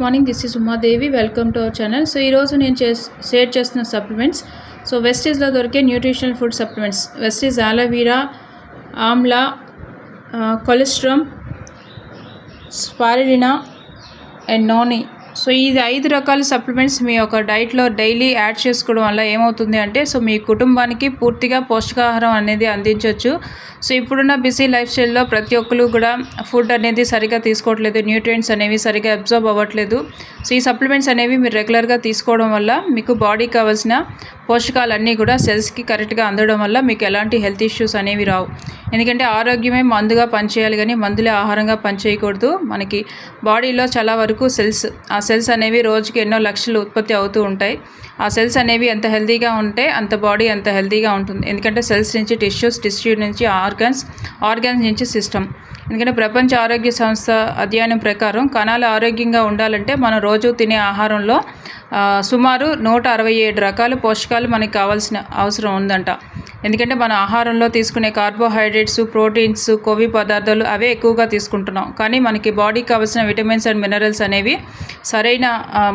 Morning this is Umadevi welcome to our channel so ఈరోజు నేను చేస్ షేర్ చేస్తున్న సప్లిమెంట్స్ సో వెస్టీస్లో దొరికే nutritional food supplements Vestige aloe vera amla colostrum spirulina and noni so ఇది ఐదు రకాల సప్లిమెంట్స్ మీ యొక్క డైట్లో డైలీ యాడ్ చేసుకోవడం వల్ల ఏమవుతుంది అంటే సో మీ కుటుంబానికి పూర్తిగా పోషకాహారం అనేది అందించవచ్చు సో ఇప్పుడున్న బిజీ లైఫ్ స్టైల్లో ప్రతి ఒక్కరు కూడా ఫుడ్ అనేది సరిగా తీసుకోవట్లేదు న్యూట్రియంట్స్ అనేవి సరిగా అబ్జర్వ్ అవ్వట్లేదు. సో ఈ సప్లిమెంట్స్ అనేవి మీరు రెగ్యులర్గా తీసుకోవడం వల్ల మీకు బాడీకి కావాల్సిన పోషకాలన్నీ కూడా సెల్స్కి కరెక్ట్గా అందడం వల్ల మీకు ఎలాంటి హెల్త్ ఇష్యూస్ అనేవి రావు. ఎందుకంటే ఆరోగ్యమే మందుగా పనిచేయాలి కానీ మందులే ఆహారంగా పనిచేయకూడదు. మనకి బాడీలో చాలా వరకు సెల్స్ ఆ సెల్స్ అనేవి రోజుకి ఎన్నో లక్షలు ఉత్పత్తి అవుతూ ఉంటాయి. ఆ సెల్స్ అనేవి ఎంత హెల్తీగా ఉంటే అంత బాడీ అంత హెల్తీగా ఉంటుంది. ఎందుకంటే సెల్స్ నుంచి టిష్యూస్ టిష్యూ నుంచి ఆర్గన్స్ ఆర్గన్స్ నుంచి సిస్టమ్ ఎందుకంటే ప్రపంచ ఆరోగ్య సంస్థ అధ్యయనం ప్రకారం కణాలు ఆరోగ్యంగా ఉండాలంటే మనం రోజు తినే ఆహారంలో సుమారు నూట అరవై ఏడు రకాల పోషకాలు మనకి కావాల్సిన అవసరం ఉందంట. ఎందుకంటే మన ఆహారంలో తీసుకునే కార్బోహైడ్రేట్స్ ప్రోటీన్స్ కొవ్వి పదార్థాలు అవే ఎక్కువగా తీసుకుంటున్నాం. కానీ మనకి బాడీకి కావాల్సిన విటమిన్స్ అండ్ మినరల్స్ అనేవి సరైన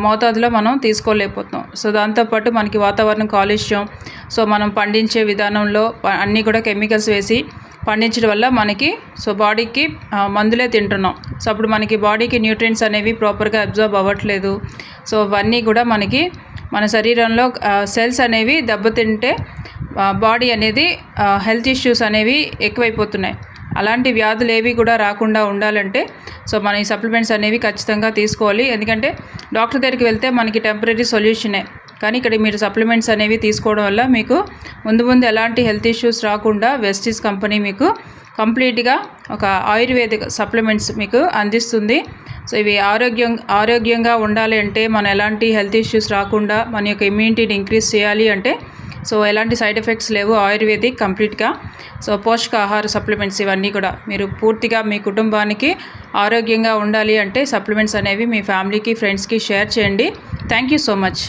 మోతాదులో మనం తీసుకోలేకపోతున్నాం. సో దాంతోపాటు మనకి వాతావరణం కాలుష్యం సో మనం పండించే విధానంలో అన్నీ కూడా కెమికల్స్ వేసి పండించడం వల్ల మనకి సో బాడీకి మందులే తింటున్నాం. సో అప్పుడు మనకి బాడీకి న్యూట్రియంట్స్ అనేవి ప్రాపర్గా అబ్జర్బ్ అవ్వట్లేదు. సో అవన్నీ కూడా మనకి మన శరీరంలో సెల్స్ అనేవి దెబ్బతింటే బాడీ అనేది హెల్త్ ఇష్యూస్ అనేవి ఎక్కువైపోతున్నాయి. అలాంటి వ్యాధులు ఏవి కూడా రాకుండా ఉండాలంటే సో మన ఈ సప్లిమెంట్స్ అనేవి ఖచ్చితంగా తీసుకోవాలి. ఎందుకంటే డాక్టర్ దగ్గరికి వెళ్తే మనకి టెంపరీ సొల్యూషనే. కానీ ఇక్కడ మీరు సప్లిమెంట్స్ అనేవి తీసుకోవడం వల్ల మీకు ముందు ముందు ఎలాంటి హెల్త్ ఇష్యూస్ రాకుండా వెస్టీస్ కంపెనీ మీకు కంప్లీట్గా ఒక ఆయుర్వేదిక్ సప్లిమెంట్స్ మీకు అందిస్తుంది. సో ఇవి ఆరోగ్యం ఆరోగ్యంగా ఉండాలి అంటే మనం ఎలాంటి హెల్త్ ఇష్యూస్ రాకుండా మన యొక్క ఇమ్యూనిటీని ఇంక్రీజ్ చేయాలి అంటే సో ఎలాంటి సైడ్ ఎఫెక్ట్స్ లేవు ఆయుర్వేదిక్ కంప్లీట్గా. సో పోషకాహార సప్లిమెంట్స్ ఇవన్నీ కూడా మీరు పూర్తిగా మీ కుటుంబానికి ఆరోగ్యంగా ఉండాలి అంటే సప్లిమెంట్స్ అనేవి మీ ఫ్యామిలీకి ఫ్రెండ్స్కి షేర్ చేయండి. Thank you so much.